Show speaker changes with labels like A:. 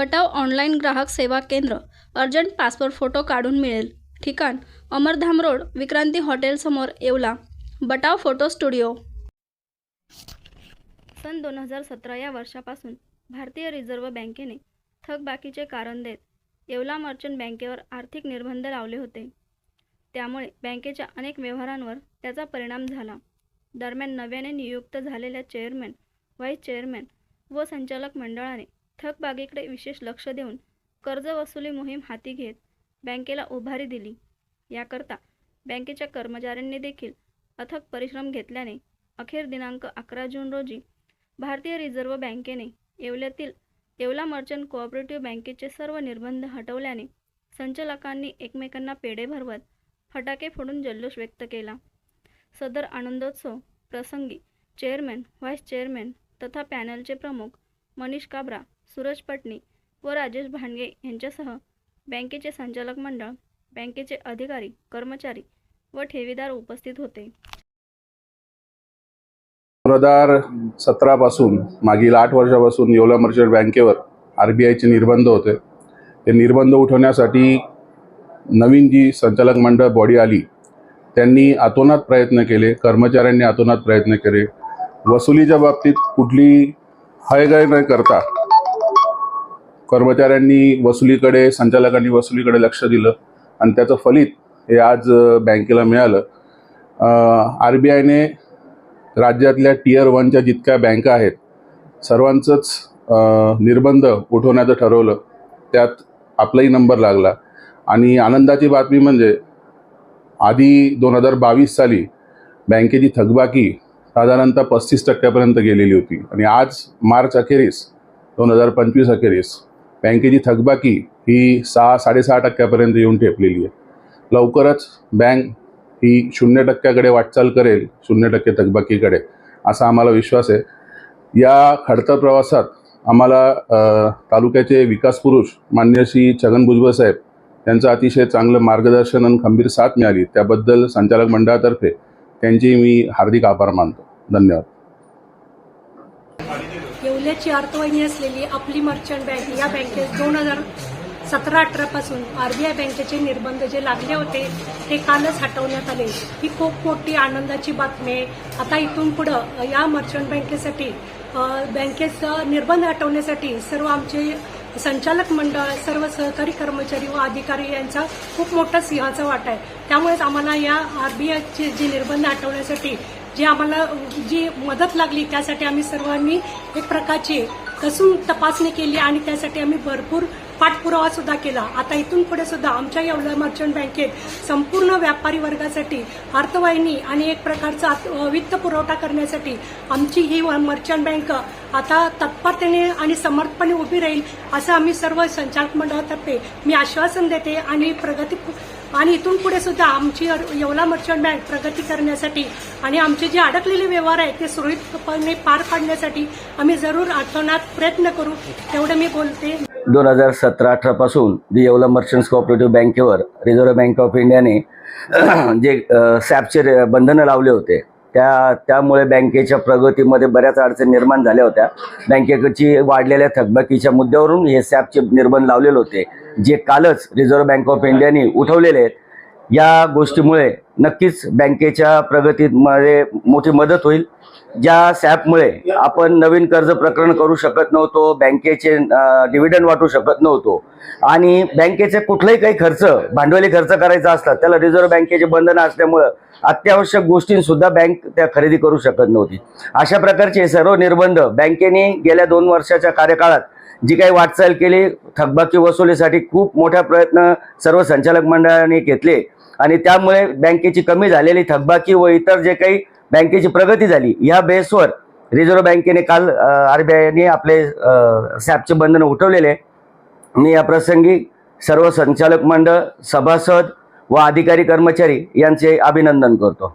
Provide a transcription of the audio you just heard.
A: बटाव online ग्राहक सेवा केंद्र अर्जंट पासपोर्ट फोटो काढून मिळेल. ठिकाण अमरधाम रोड विक्रांती हॉटेलसमोर येवला. Batav photo studio. सन दोन हजार सतरा या वर्षापासून भारतीय रिझर्व्ह बँकेने थकबाकीचे कारण देत येवला मर्चंट बँकेवर आर्थिक निर्बंध लावले होते. त्यामुळे बँकेच्या अनेक व्यवहारांवर त्याचा परिणाम झाला. दरम्यान नव्याने नियुक्त झालेल्या चेअरमॅन व्हाईस चेअरमॅन व संचालक मंडळाने थकबागेकडे विशेष लक्ष देऊन कर्ज वसुली मोहीम हाती घेत बँकेला उभारी दिली. याकरता बँकेच्या कर्मचाऱ्यांनी देखील अथक परिश्रम घेतल्याने अखेर दिनांक अकरा जून रोजी भारतीय रिझर्व्ह बँकेने येवल्यातील येवला मर्चंट कोऑपरेटिव्ह बँकेचे सर्व निर्बंध हटवल्याने संचालकांनी एकमेकांना पेढे भरवत फटाके फोडून जल्लोष व्यक्त केला. सदर आनंदोत्सव प्रसंगी चेअरमॅन व्हाईस चेअरमॅन तथा पॅनलचे प्रमुख मनीष काब्रा सूरज पटणी व राजेश भांडगे यांच्यासह बँकेचे संचालक मंडळ बँकेचे अधिकारी कर्मचारी व ठेवीदार उपस्थित होते.
B: दोन हजार सतरापासून मागील आठ वर्षापासून येवला मर्चंट बँकेवर आर बी आयचे निर्बंध होते. ते निर्बंध उठवण्यासाठी नवीन जी संचालक मंडळ बॉडी आली त्यांनी अतोनात प्रयत्न केले कर्मचाऱ्यांनी अतोनात प्रयत्न केले. वसुलीच्या बाबतीत कुठली हयगय न करता कर्मचाऱ्यांनी वसुलीकडे संचालकांनी वसुलीकडे लक्ष दिलं आणि त्याचं फलित हे आज बँकेला मिळालं. आर बी आयने राज्यातल्या टीयर वनच्या जितक्या बँका आहेत सर्वांचंच निर्बंध उठवण्याचं ठरवलं. त्यात आपलाही नंबर लागला. आणि आनंदाची बातमी म्हणजे आधी दोन हजार बावीस साली बँकेची थकबाकी साधारणतः पस्तीस टक्क्यापर्यंत गेलेली होती. आणि आज मार्च अखेरीस दोन हजार पंचवीस अखेरीस बँकेची थकबाकी ही सहा साडेसहा टक्क्यापर्यंत येऊन ठेपलेली आहे. लवकरच बँक ही शून्य टक्क्याकडे वाटचाल करेल शून्य टक्के थकबाकीकडे असा आम्हाला विश्वास आहे. या खडतर प्रवासात आम्हाला तालुक्याचे विकास पुरुष मान्य श्री छगन भुजबळ साहेब यांचं अतिशय चांगलं मार्गदर्शन आणि खंबीर साथ मिळाली. त्याबद्दल संचालक मंडळातर्फे त्यांची मी हार्दिक आभार मानतो. धन्यवाद.
C: येवल्याची अर्थवाहिनी असलेली आपली मर्चंट बँक या बँकेत दोन हजार सतरा अठरापासून आरबीआय बँकेचे निर्बंध जे लागले होते ते कालच हटवण्यात आले. ही खूप मोठी आनंदाची बातमी आहे. आता इथून पुढं या मर्चंट बँकेसाठी बँकेचं निर्बंध हटवण्यासाठी सर्व आमचे संचालक मंडळ सर्व सहकारी कर्मचारी व अधिकारी यांचा खूप मोठा सिंहाचा वाटा आहे. त्यामुळेच आम्हाला या आरबीआयचे जे निर्बंध हटवण्यासाठी जी आम्हाला जी मदत लागली त्यासाठी आम्ही सर्वांनी एक प्रकारची कसून तपासणी केली आणि त्यासाठी आम्ही भरपूर पाठपुरावा सुद्धा केला. आता इथून पुढे सुद्धा आमच्या येवला मर्चंट बँकेत संपूर्ण व्यापारी वर्गासाठी अर्थवाहिनी आणि एक प्रकारचा वित्त पुरवठा करण्यासाठी आमची ही मर्चंट बँक आता तत्परतेने आणि समर्थपणे उभी राहील असं आम्ही सर्व संचालक मंडळातर्फे मी आश्वासन देते आणि प्रगती आणि इथून पुढे सुद्धा आमची येवला मर्चंट बँक प्रगती करण्यासाठी आणि आमचे जे अडकलेले व्यवहार आहेत ते सुरळीतपणे पार पाडण्यासाठी आम्ही जरूर आठवण्यात प्रयत्न करू. तेवढं मी बोलते.
D: दोन हजार सतरा अठरापासून जी येवला मर्चंट्स कोऑपरेटिव्ह बँकेवर रिझर्व्ह बँक ऑफ इंडियाने जे सॅपचे बंधनं लावले होते त्या त्यामुळे बँकेच्या प्रगतीमध्ये बऱ्याच अडचणी निर्माण झाल्या होत्या. बँकेची वाढलेल्या थकबाकीच्या मुद्द्यावरून हे सॅपचे निर्बंध लावलेले होते. जे कालच रिझर्व्ह बँक ऑफ इंडियाने उठवलेले आहेत या गोष्टीमुळे नक्कीच बँकेच्या प्रगतीमध्ये मोठी मदत होईल. ज्या सॅपमुळे आपण नवीन कर्ज प्रकरण करू शकत नव्हतो बँकेचे डिव्हिडंड वाटू शकत नव्हतो आणि बँकेचे कुठलाही काही खर्च भांडवली खर्च करायचा असतात त्याला रिझर्व्ह बँकेचे बंधनं असल्यामुळं अत्यावश्यक गोष्टींसुद्धा बँक त्या खरेदी करू शकत नव्हती. अशा प्रकारचे सर्व निर्बंध बँकेने गेल्या दोन वर्षाच्या कार्यकाळात जी काही वाटचाल केली थकबाकी वसुलीसाठी खूप मोठा प्रयत्न सर्व संचालक मंडळाने घेतले. आणि त्यामुळे बँकेची कमी झालेली थकबाकी व इतर जे काही बँकेची प्रगती झाली या बेसवर रिझर्व्ह बँकेने काल आरबीआयने आपले सॅपचे बंधन उठवलेले. मी या प्रसंगी सर्व संचालक मंडळ सभासद व अधिकारी कर्मचारी यांचे अभिनंदन करतो.